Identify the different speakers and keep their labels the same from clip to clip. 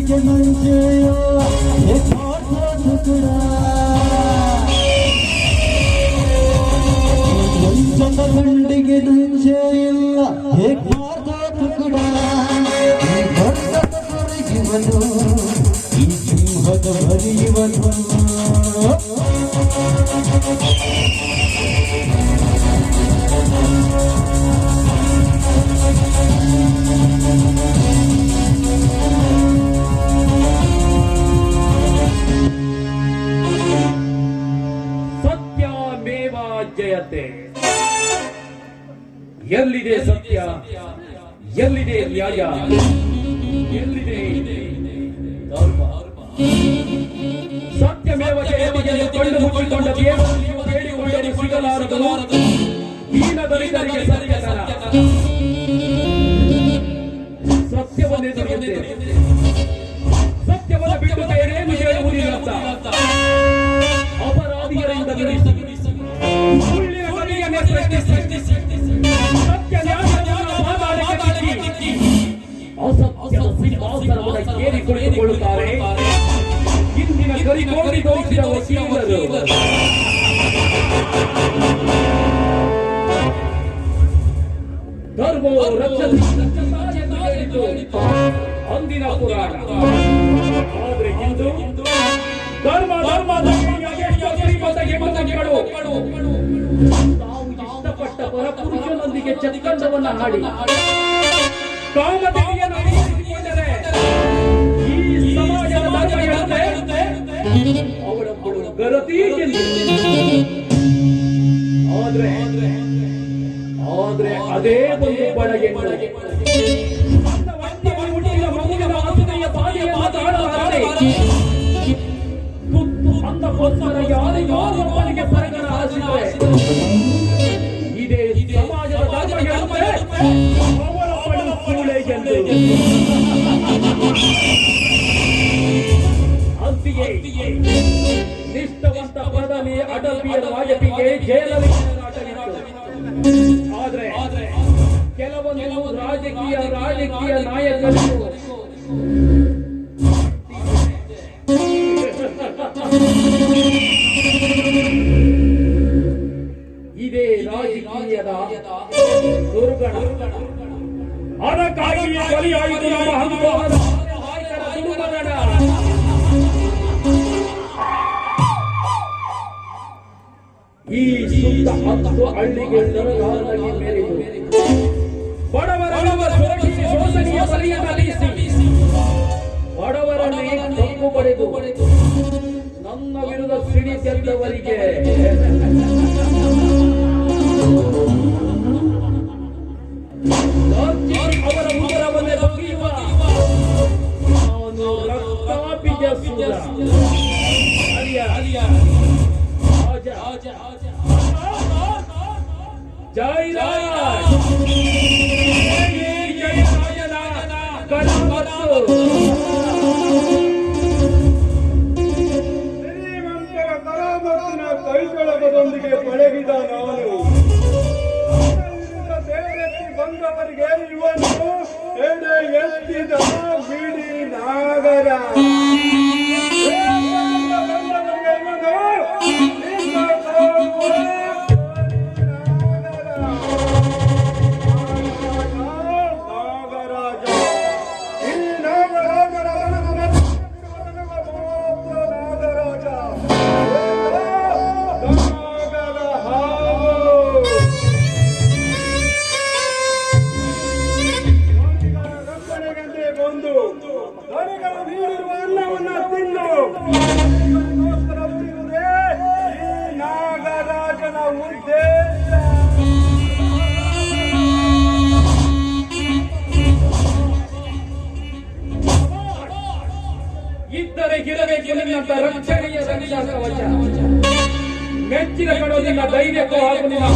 Speaker 1: ಕಿವಿಗೆ ಮಂಜೆಯೋ ಟುಕಡ ಒಂದೊಂದ ಮಂಡಿಗೆ ನಂಜೆ ಇಲ್ಲ ಹೇಗಾರ್ದ ಟುಕಡ ಈ ಬಂಡದ ಕೊರಗಿವನು, ಈ ಸಿಂಹದ ಬರೆಯುವನು
Speaker 2: ಎಲ್ಲಿದೆ ಸತ್ಯ? ಎಲ್ಲಿದೆ ನ್ಯಾಯ? ಎಲ್ಲಿದೆ ಸತ್ಯಮೇವ ಜಯತೆಗೆ ಕಂಡು ಬೇಡಿಕೊಂಡರೂ ಸಿಗಲಾರದು. ದೀನ ದಲಿತರಿಗೆ ಸತ್ಯತನ ಸತ್ಯವನ್ನೇ ದೊರೆಯುತ್ತೇನೆ ಸತ್ಯವನ್ನು ಬಿಟ್ಟು ಬೇರೇನು ಹೇಳುವುದಿಲ್ಲ ಅಂತ. ಅಪರಾಧಿಯರಿಂದ ಗರಿಗೋಡಿ ತೋರಿಸಿದ ವಕೀಲರು ಧರ್ಮೋ ರಕ್ಷತಿ ಎಂದು ಹೇಳಿತು ಅಂದಿನ ಪುರಾಣ ಆದ್ರೆ ಇಂದು ಧರ್ಮ ಧರ್ಮದ ಶ್ರೀಮಂತಗಳು ತಾವು ಇಷ್ಟಪಟ್ಟ ಪರಪುರುಷನೊಂದಿಗೆ ಚತಿಕಂಡವನ್ನ ಹಾಡಿ ಅನುಭವಿಸಿಕೊಂಡರೆ ಈ ಸಮಾಜದ ಎಂದು ಆದ್ರೆ ಆದ್ರೆ ಅದೇ ಒಂದು ಬಡಗೆ ಅಟಲ್ ಬಿಹಾರಿ ವಾಜಪೇಯಿಗೆ ಜೈಲಲ್ಲಿ ಆಟವಿತ್ತು ಆದ್ರೆ ಕೆಲವೊಂದು ರಾಜಕೀಯ ರಾಜಕೀಯ ನಾಯಕರು ಈ ಸುತ್ತ ಹತ್ತು ಹಳ್ಳಿಗೆ ಸರಕಾರದಲ್ಲಿ ಮೇಲಿತು ಬಡವರ ಶೋಷಿಸಿ ಶೋಷಣೆಯ ಬಡವರನ್ನೇ ಪಡೆದು ನನ್ನ ವಿರುದ್ಧ ಸಿಡಿಸೆದ್ದವರಿಗೆ ಅವರ ಉದರವನ್ನೇ ಬಗೆಯುವ ನಾನು ರಕ್ತಾಪಿಜ
Speaker 3: ಕೈಚಳಕದೊಂದಿಗೆ ಪಳಗಿದ ನಾನು ಬಂದವರಿಗೆ ಇವನು ಎಡೆ ಎತ್ತಿದ ಬಿಡಿ ನಾಗರ
Speaker 2: ಇದ್ದರೆ ನಿನ್ನಂತ ರಕ್ಷಣೆಯ ರಕ್ಷಾ ಕವಚ ಮೆಚ್ಚಿನ ಕಡೋದಿಲ್ಲ ಧೈರ್ಯಕ್ಕೂ ಹಾಗೂ ನಿನ್ನ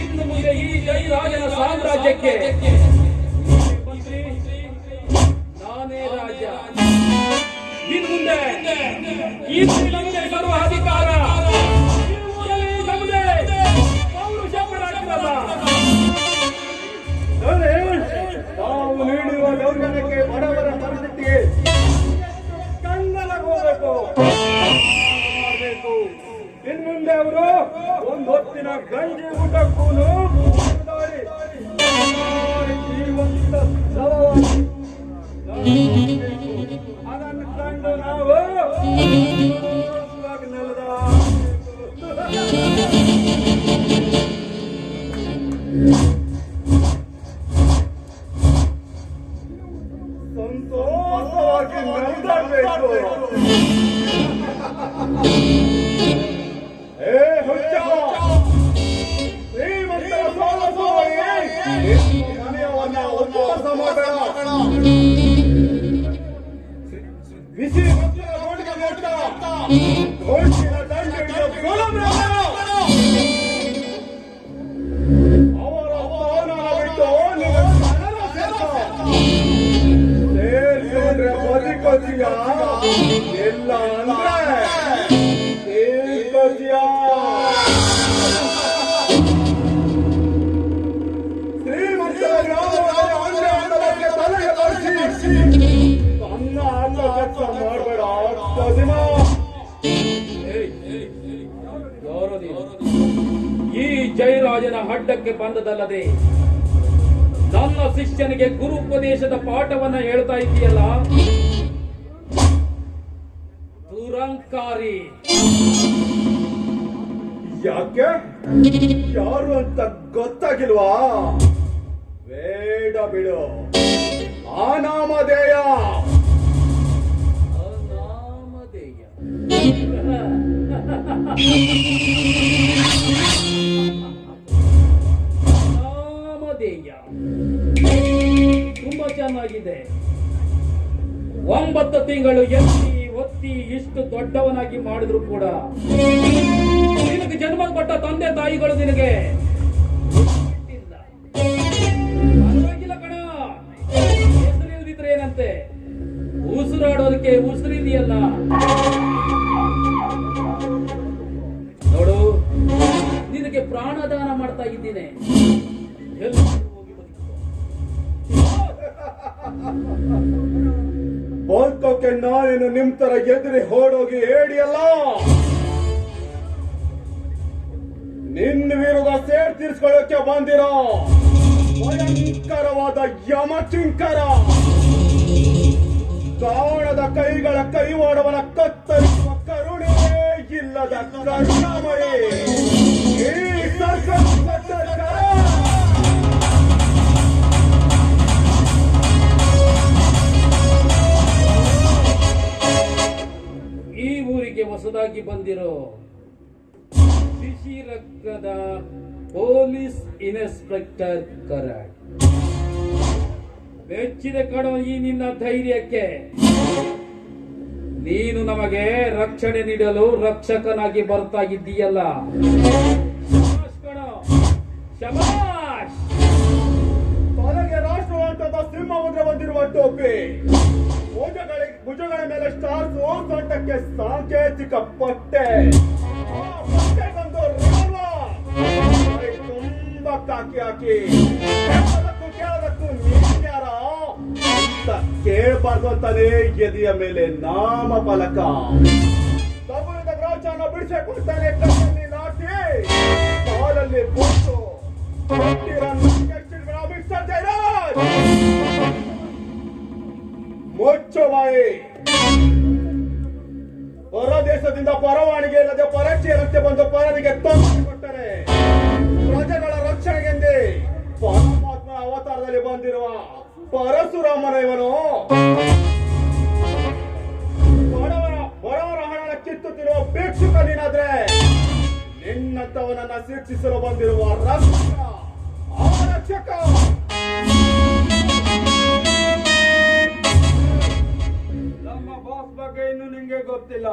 Speaker 2: ಇನ್ನು ಮುಂದೆ ಈ ಜೈರಾಜನ ಸಾಮ್ರಾಜ್ಯಕ್ಕೆ. ನಾನೇ ರಾಜ. ಇನ್ನು ಮುಂದೆ ಈ ಸರ್ವ ಅಧಿಕಾರ
Speaker 3: ನೋಟ
Speaker 2: ಜಯರಾಜನ ಹಡ್ಡಕ್ಕೆ ಬಂದದಲ್ಲದೆ. ನನ್ನ ಶಿಷ್ಯನಿಗೆ ಗುರು ಉಪದೇಶದ ಪಾಠವನ್ನ ಹೇಳ್ತಾ ಇದೆಯಲ್ಲ ದುರಂಕಾರಿ.
Speaker 3: ಯಾಕೆ? ಯಾರು ಅಂತ ಗೊತ್ತಾಗಿಲ್ವಾ? ಬೇಡ ಬಿಡು. ಅನಾಮಧೇಯ. ನಾಮಧೇಯ
Speaker 2: ಅನಾಮಧೇಯ. ಅನಾಮಧೇಯ ತುಂಬಾ ಚೆನ್ನಾಗಿದೆ. ಒಂಬತ್ತು ತಿಂಗಳು ಎತ್ತಿ, ಒತ್ತಿ ಇಷ್ಟು ದೊಡ್ಡವನಾಗಿ ಮಾಡಿದ್ರು ಕೂಡ. ನಿನಗೆ ಜನ್ಮ ಕೊಟ್ಟ ತಂದೆ ತಾಯಿಗಳು ನಿನಗೆ. ಏನಂತೆ? ಉಸಿರಾಡೋದಕ್ಕೆ ಉಸಿರಿದೆಯಲ್ಲ ನೋಡು, ನಿನಗೆ ಪ್ರಾಣದಾನ ಮಾಡ್ತಾ ಇದ್ದೀನಿ. ಎಲ್ಲರೂ ಹೋಗಿ ಬದುಕೋ.
Speaker 3: ಬದುಕೋಕೆ ನಾನೇನು ನಿಮ್ ತರ ಎದುರಿ ಹೋಡೋಗಿ ಹೇಳಿಯಲ್ಲ ನಿನ್ನ ವಿರುದ್ಧ ಸೇರ್ ತೀರ್ಸ್ಕೊಳ್ಳೋಕೆ ಬಂದಿರೋ ಭಯಂಕರವಾದ ಯಮಚಿಂಕರ ಕಾಣದ ಕೈಗಳ ಕೈವಾಡವನ ಕತ್ತರಿಸುವ ಕರುಣೆ ಇಲ್ಲದ ಕರುಣಾಮಯಿ
Speaker 2: ಬಿಸಿ ಪೊಲೀಸ್ ಇನ್ಸ್ಪೆಕ್ಟರ್ ಕರಾಡ್ ಮೆಚ್ಚಿದ ಕಣೋ ಈ ನಿನ್ನ ಧೈರ್ಯಕ್ಕೆ. ನೀನು ನಮಗೆ ರಕ್ಷಣೆ ನೀಡಲು ರಕ್ಷಕನಾಗಿ ಬರ್ತಾ ಇದ್ದೀಯಲ್ಲ
Speaker 3: ರಾಷ್ಟ್ರವಂತದ ಬಂದಿರುವ ಟೋಪಿ. ಭುಜಗಳ ಮೇಲೆ ಸ್ಟಾರ್ ಸಾಂಕೇತಿಕ ಪಟ್ಟೆ. ತುಂಬ ಕಾಕಿ ಹಾಕಿ ಕೇಳದಕ್ಕೂ ಕೇಳದಕ್ಕೂ ನೀನ್ಯಾರ ಅಂತ ಕೇಳಬಾರ್ದು ಅಂತಾನೆ ಎದೆಯ ಮೇಲೆ ನಾಮ ಫಲಕ ತಗುಲಿದ ಗ್ರಾಚಾನ ಬಿಡಿಸಿಕೊಡ್ತಾನೆ ಕಣ್ಣಲ್ಲಿ ನಾಟಿ ಕಾಲಲ್ಲಿ ಬೂಟು ಮುಚ್ಚುವಾಯಿ ಹೊರ ದೇಶದಿಂದ ಪರವಾಣಿಗೆ ಇಲ್ಲದೆ ಪರಚೆಯರಂತೆ ಬಂದು ಪರನಿಗೆ ತೊಂದರೆ ಕೊಟ್ಟರೆ ಪರಶುರಾಮನ ಇವನು ಬಡವರ ಬಡವರ ಹಣನ ಕಿತ್ತುತ್ತಿರುವ ಭಿಕ್ಷುಕ ನೀನಾದ್ರೆ ನಿನ್ನಂತವನನ್ನ ಶಿಕ್ಷಿಸಲು ಬಂದಿರುವ ರಕ್ಷಕ ನಮ್ಮ ಬಾಸ್ ಬಗ್ಗೆ ಇನ್ನು ನಿಂಗೆ ಗೊತ್ತಿಲ್ಲ.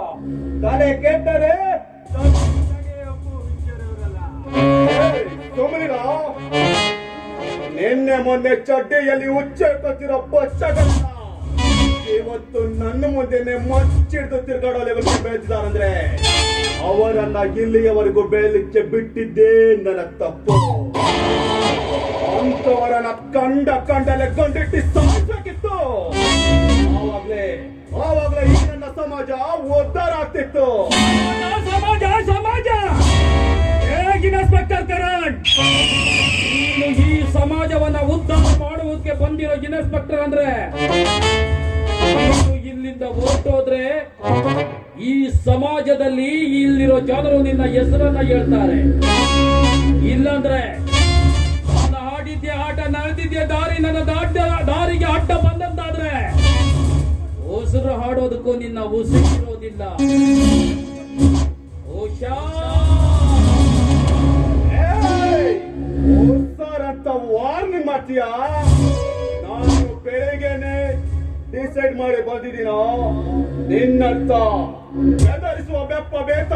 Speaker 3: ತಲೆ ಕೆಟ್ಟರೆ ಸುಮ್ಮನಿರ ನಿನ್ನೆ ಮೊನ್ನೆ ಚಡ್ಡಿಯಲ್ಲಿ ಉಚ್ಚೆಳ್ಕೊತಿರೋ ಬಚ್ಚಗಳನ್ನ ಇವತ್ತು ನನ್ನ ಮುಂದೆನೆ ಮಚ್ಚಿಡ್ದು ತಿರ್ಗಾಡೋ ಲೆವೆಲ್ಗೆ ಬೆಳೆದಿದ್ದಾರಂದ್ರೆ ಅವರನ್ನ ಇಲ್ಲಿಯವರೆಗೂ ಬೆಳಲಿಕ್ಕೆ ಬಿಟ್ಟಿದ್ದೇ ನನ್ನ ತಪ್ಪು. ಅಂತವರನ್ನ ಕಂಡ ಕಂಡಲೆ ಕೊಂಡಿಟ್ಟು ಸಾಯಿಸಬೇಕಿತ್ತು
Speaker 2: ಜನರು ನಿನ್ನ ಹೆಸರನ್ನ ಹೇಳ್ತಾರೆ. ಇಲ್ಲಂದ್ರೆ ನನ್ನ ಆಡಿದ್ಯ ಆಟ ನಡೆದಿದ್ಯ ದಾರಿ, ನನ್ನ ದಾಟ ದಾರಿಗೆ ಅಡ್ಡ ಬಂದಂತಾದ್ರೆ ಉಸಿರು ಹಾಡೋದಕ್ಕೂ ನಿನ್ನ ಉಸಿರಿರೋದಿಲ್ಲ
Speaker 3: ವಾರ್ನಿಂಗ್ ಮಾಡ್ತೀಯಾ? ನಾನು ಬೆಳಿಗ್ಗೆನೆ ಡಿಸೈಡ್ ಮಾಡಿ ಬಂದಿದ್ದೀನೋ? ನಿನ್ನರ್ಥ ಬೆದರಿಸುವ ಬೆಪ್ಪ ದೇವಶಿರನ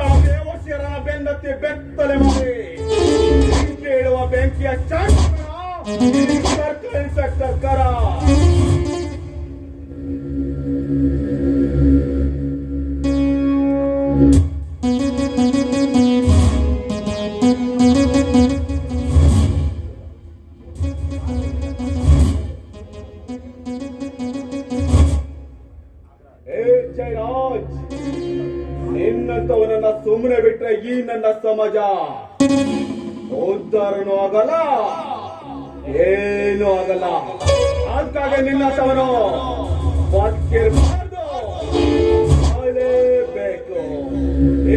Speaker 3: ಬೆನ್ನತ್ತಿ ಬೆತ್ತಲೆ ಮಾಡಿ ಬೆಂಕಿ ಇಡುವ ಬೆಂಕಿಯ ಸರ್ಕಲ್ ಇನ್ಸ್ಪೆಕ್ಟರ್ ಕರ ಏ ಜಯರಾಜ್ ನಿನ್ನಂತವನನ್ನ ಸುಮ್ಮನೆ ಬಿಟ್ರೆ ಈ ನನ್ನ ಸಮಾಜ. ಉದ್ಧಾರನು ಆಗಲ್ಲ, ಏನು ಆಗಲ್ಲ. ಅದಕ್ಕಾಗಿ ನಿನ್ನ ತವನು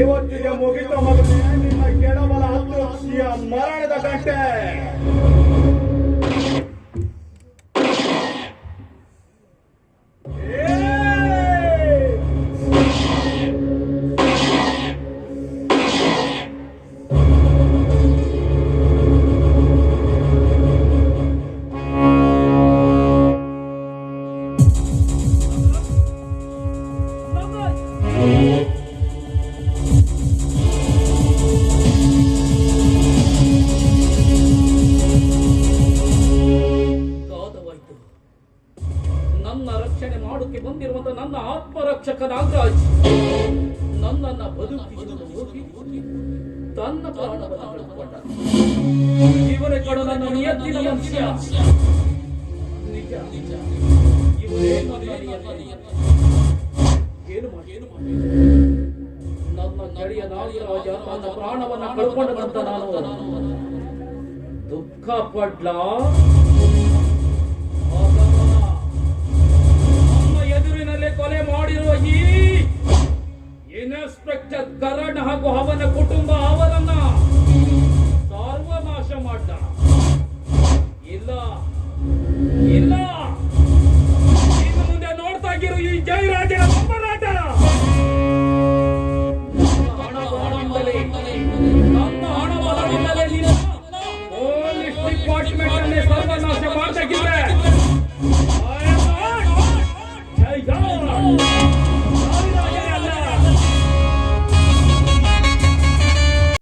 Speaker 3: ಇವತ್ತಿಗೆ ಮುಗಿತ ಮಗನೇ, ನಿನ್ನ ಕೆಡಬಲ ಹತ್ತು ಮರಣದ ಗಂಟೆ.
Speaker 2: ನಾಗರಾಜ್ ನನ್ನನ್ನ ಬದುಕಿಸಲು ಹೋಗಿ ತನ್ನ ಪ್ರಾಣವನ್ನು ಕಳೆದುಕೊಂಡ ಇವರೇ ನನ್ನ ನಿಯತ್ತಿನ ಮನುಷ್ಯ. ನಿಜ. ನಿಜ ಇವರೇ. ಏನು ಮಾಡಿ ಏನು ಮಾಡಿ ನನ್ನ ಗೆಳೆಯ ನಾಗರಾಜ ತನ್ನ ಪ್ರಾಣವನ್ನ ಕಳ್ಕೊಂಡಂತ ನಾನು. ದುಃಖ ಪಡ್ಲಾ? ಮಾಡಿರುವ ಈ ಇನ್ಸ್ಪೆಕ್ಟರ್ ಕರಣ್ ಹಾಗೂ ಅವನ ಕುಟುಂಬ ಅವರನ್ನ ಸರ್ವನಾಶ ಮಾಡ್ದ. ಇಲ್ಲ.